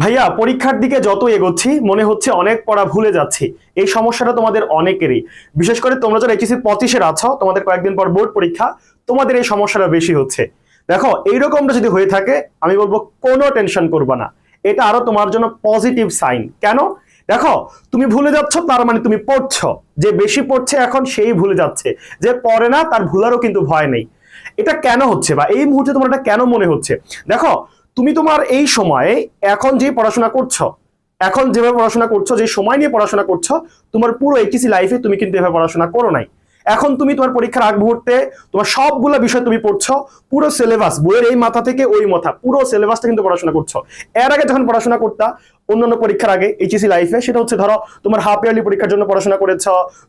ভাইয়া, পরীক্ষার দিকে যত এগোচ্ছি, মনে হচ্ছে অনেক পড়া ভুলে যাচ্ছি। এই সমস্যাটা তোমাদের অনেকেরই। বিশেষ করে তোমরা যারা এইচএসসি পঁচিশের আছো, তোমাদের কয়েকদিন পর বোর্ড পরীক্ষা, তোমাদের এই সমস্যাটা বেশি হচ্ছে। দেখো, এইরকমটা যদি হয়ে থাকে, আমি বলব কোনো টেনশন করবে না। এটা আরও তোমার জন্য পজিটিভ সাইন। কেন? দেখো, তুমি ভুলে যাচ্ছ, তার মানে তুমি পড়ছো। যে বেশি পড়ছে এখন, সেই ভুলে যাচ্ছে। যে পড়ে না, তার ভুলারও কিন্তু ভয় নেই। এটা কেন হচ্ছে বা এই মুহূর্তে তোমার এটা কেন মনে হচ্ছে? দেখো তুমি তোমার এই সময়ে এখন যে পড়াশোনা করছ, এখন যেভাবে পড়াশোনা করছ, যে সময় নিয়ে পড়াশোনা করছ, তোমার পুরো একিসি লাইফে তুমি কিন্তু এভাবে পড়াশোনা করো নাই। এখন তুমি তোমার পরীক্ষার আগ মুহূর্তে তোমার সবগুলো বিষয় তুমি পড়ছো, পুরো সিলেবাস বইয়ের এই মাথা থেকে ওই মাথা, পুরো সিলেবাসটা কিন্তু পড়াশোনা করছ। এর আগে যখন পড়াশোনা করতা অন্যান্য পরীক্ষার আগে এইচএসি লাইফে সেটা হচ্ছে ধরো তোমার হাফ ইয়ারলি পরীক্ষার জন্য পড়াশোনা করেছ,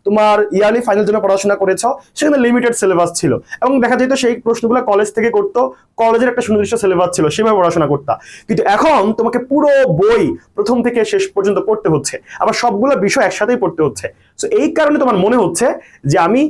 তোমার ইয়ারলি ফাইনাল জন্য পড়াশোনা করেছ, সেখানে লিমিটেড সিলেবাস ছিল। এবং দেখা যেত সেই প্রশ্নগুলো কলেজ থেকে করতো কলেজের একটা সুনির্দিষ্ট সিলেবাস ছিল, সেভাবে পড়াশোনা করতা। কিন্তু এখন তোমাকে পুরো বই প্রথম থেকে শেষ পর্যন্ত পড়তে হচ্ছে। আবার সবগুলো বিষয় একসাথেই পড়তে হচ্ছে। সো এই কারণে তোমার মনে হচ্ছে যে আমি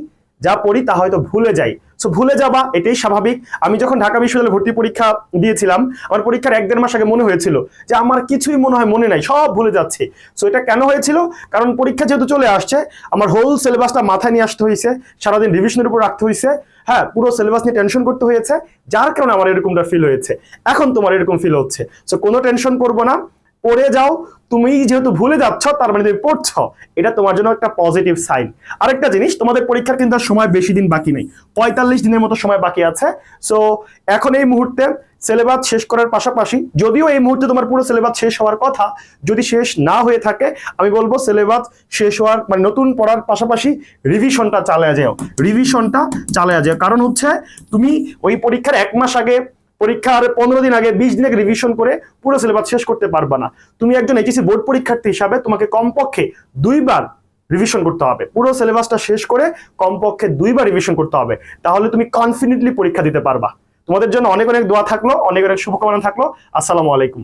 যা পড়ি তা হয়তো ভুলে যাই। সো ভুলে যাবা এটাই স্বাভাবিক। আমি যখন ঢাকা বিশ্ববিদ্যালয়ে ভর্তি পরীক্ষা দিয়েছিলাম, আমার পরীক্ষার এক দেড় মাস আগে মনে হয়েছিল যে আমার কিছুই মনে হয় মনে নাই, সব ভুলে যাচ্ছে। সো এটা কেন হয়েছিল? কারণ পরীক্ষা যেহেতু চলে আসছে, আমার হোল সিলেবাসটা মাথায় নিয়ে আসতে হয়েছে, সারাদিন রিভিশনের উপর রাখতে হয়েছে হ্যাঁ পুরো সিলেবাস নিয়ে টেনশন করতে হয়েছে, যার কারণে আমার এরকমটা ফিল হয়েছে। এখন তোমার এরকম ফিল হচ্ছে। সো কোনো টেনশন করব না। পড়ে যাও তুমি যেহেতু ভুলে যাচ্ছ, তার মানে তুমি পড়ছ। এটা তোমার জন্য একটা পজিটিভ সাইন আরেকটা জিনিস, তোমাদের পরীক্ষার কিন্তু সময় বেশি দিন বাকি নেই। পঁয়তাল্লিশ দিনের মতো সময় বাকি আছে। সো এখন এই মুহূর্তে সিলেবাস শেষ করার পাশাপাশি, যদিও এই মুহূর্তে তোমার পুরো সিলেবাস শেষ হওয়ার কথা, যদি শেষ না হয়ে থাকে, আমি বলব সিলেবাস শেষ হওয়ার মানে নতুন পড়ার পাশাপাশি রিভিশনটা চালিয়ে যাও। রিভিশনটা চালিয়ে যাও। কারণ হচ্ছে, তুমি ওই পরীক্ষার এক মাস আগে পরীক্ষার পনেরো দিন আগে বিশ দিন রিভিশন করে পুরো সিলেবাস শেষ করতে পারবা না। তুমি একজন এইচএসি বোর্ড পরীক্ষার্থী হিসাবে তোমাকে কমপক্ষে দুইবার রিভিশন করতে হবে। পুরো সিলেবাসটা শেষ করে কমপক্ষে দুইবার রিভিশন করতে হবে। তাহলে তুমি কনফিডেন্টলি পরীক্ষা দিতে পারবা। তোমাদের জন্য অনেক অনেক দোয়া থাকল, অনেক অনেক শুভকামনা থাকল। আসসালামু আলাইকুম।